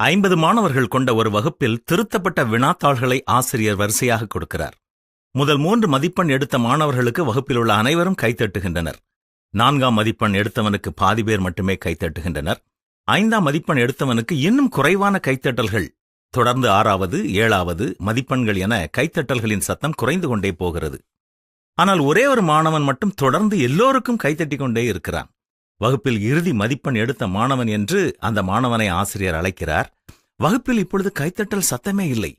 ஐம்பது மாணவர்கள் கொண்ட ஒரு வகுப்பில் திருத்தப்பட்ட வினாத்தாள்களை ஆசிரியர் வரிசையாக கொடுக்கிறார். முதல் மூன்று மதிப்பெண் எடுத்த மாணவர்களுக்கு வகுப்பில் உள்ள அனைவரும் கைத்தட்டுகின்றனர் நான்காம் மதிப்பெண் எடுத்தவனுக்கு பாதி பேர் மட்டுமே கைத்தட்டுகின்றனர் ஐந்தாம் மதிப்பெண் எடுத்தவனுக்கு இன்னும் குறைவான கைத்தட்டல்கள். தொடர்ந்து ஆறாவது ஏழாவது மதிப்பெண்கள் என கைத்தட்டல்களின் சத்தம் குறைந்து கொண்டே போகிறது. ஆனால் ஒரே ஒரு மாணவன் மட்டும் தொடர்ந்து எல்லோருக்கும் கைத்தட்டிக் கொண்டே இருக்கிறான். வகுப்பில் இறுதி மதிப்பெண் எடுத்த மாணவன் என்று அந்த மாணவனை ஆசிரியர் அழைக்கிறார். வகுப்பில் இப்பொழுது கைத்தட்டல் சத்தமே இல்லை.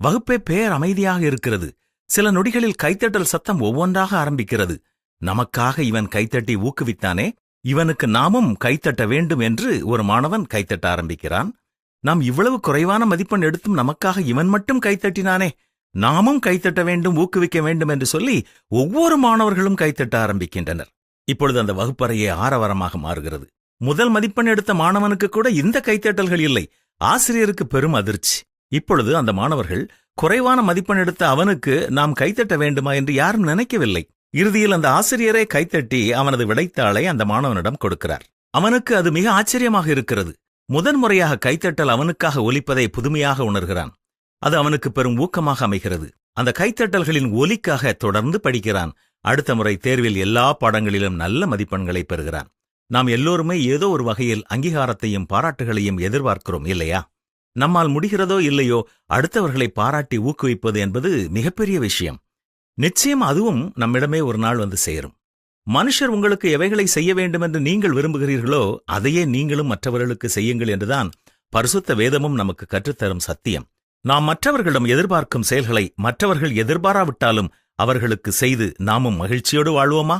வகுப்பே பேர் அமைதியாக இருக்கிறது. சில நொடிகளில் கைத்தட்டல் சத்தம் ஒவ்வொன்றாக ஆரம்பிக்கிறது. நமக்காக இவன் கைத்தட்டி ஊக்குவித்தானே? இவனுக்கு நாமும் கைத்தட்ட வேண்டும் என்று ஒரு மாணவன் கைத்தட்ட ஆரம்பிக்கிறான். நாம் இவ்வளவு குறைவான மதிப்பெண் எடுத்தும் நமக்காக இவன் மட்டும் கைத்தட்டினானே? நாமும் கைத்தட்ட வேண்டும் ஊக்குவிக்க வேண்டும் என்று சொல்லி ஒவ்வொரு மாணவர்களும் கைத்தட்ட ஆரம்பிக்கின்றனர். இப்பொழுது அந்த வகுப்பறையே ஆரவாரமாக மாறுகிறது. முதல் மதிப்பெண் எடுத்த மாணவனுக்கு கூட இந்த கைத்தட்டல்கள் இல்லை. ஆசிரியருக்கு பெரும் அதிர்ச்சி. இப்பொழுது அந்த மாணவர்கள் குறைவான மதிப்பெண் எடுத்த அவனுக்கு நாம் கைத்தட்ட வேண்டுமா என்று யாரும் நினைக்கவில்லை. இறுதியில் அந்த ஆசிரியரே கைத்தட்டி அவனது விடைத்தாளை அந்த மாணவனிடம் கொடுக்கிறார். அவனுக்கு அது மிக ஆச்சரியமாக இருக்கிறது. முதன்முறையாக கைத்தட்டல் அவனுக்காக ஒலிப்பதை புதுமையாக உணர்கிறான். அது அவனுக்கு பெரும் ஊக்கமாக அமைகிறது. அந்த கைத்தட்டல்களின் ஒலிக்காக தொடர்ந்து படிக்கிறான். அடுத்த முறை தேர்வில் எல்லா பாடங்களிலும் நல்ல மதிப்பெண்களை பெறுகிறான். நாம் எல்லோருமே ஏதோ ஒரு வகையில் அங்கீகாரத்தையும் பாராட்டுகளையும் எதிர்பார்க்கிறோம் இல்லையா? நம்மால் முடிகிறதோ இல்லையோ அடுத்தவர்களை பாராட்டி ஊக்குவிப்பது என்பது மிகப்பெரிய விஷயம். நிச்சயம் அதுவும் நம்மிடமே ஒரு நாள் வந்து சேரும். மனுஷர் உங்களுக்கு எவைகளை செய்ய வேண்டும் என்று நீங்கள் விரும்புகிறீர்களோ அதையே நீங்களும் மற்றவர்களுக்கு செய்யுங்கள் என்றுதான் பரிசுத்த வேதமும் நமக்கு கற்றுத்தரும் சத்தியம். நாம் மற்றவர்களிடம் எதிர்பார்க்கும் செயல்களை மற்றவர்கள் எதிர்பாராவிட்டாலும் அவர்களுக்கு செய்து நாமும் மகிழ்ச்சியோடு வாழ்வோமா?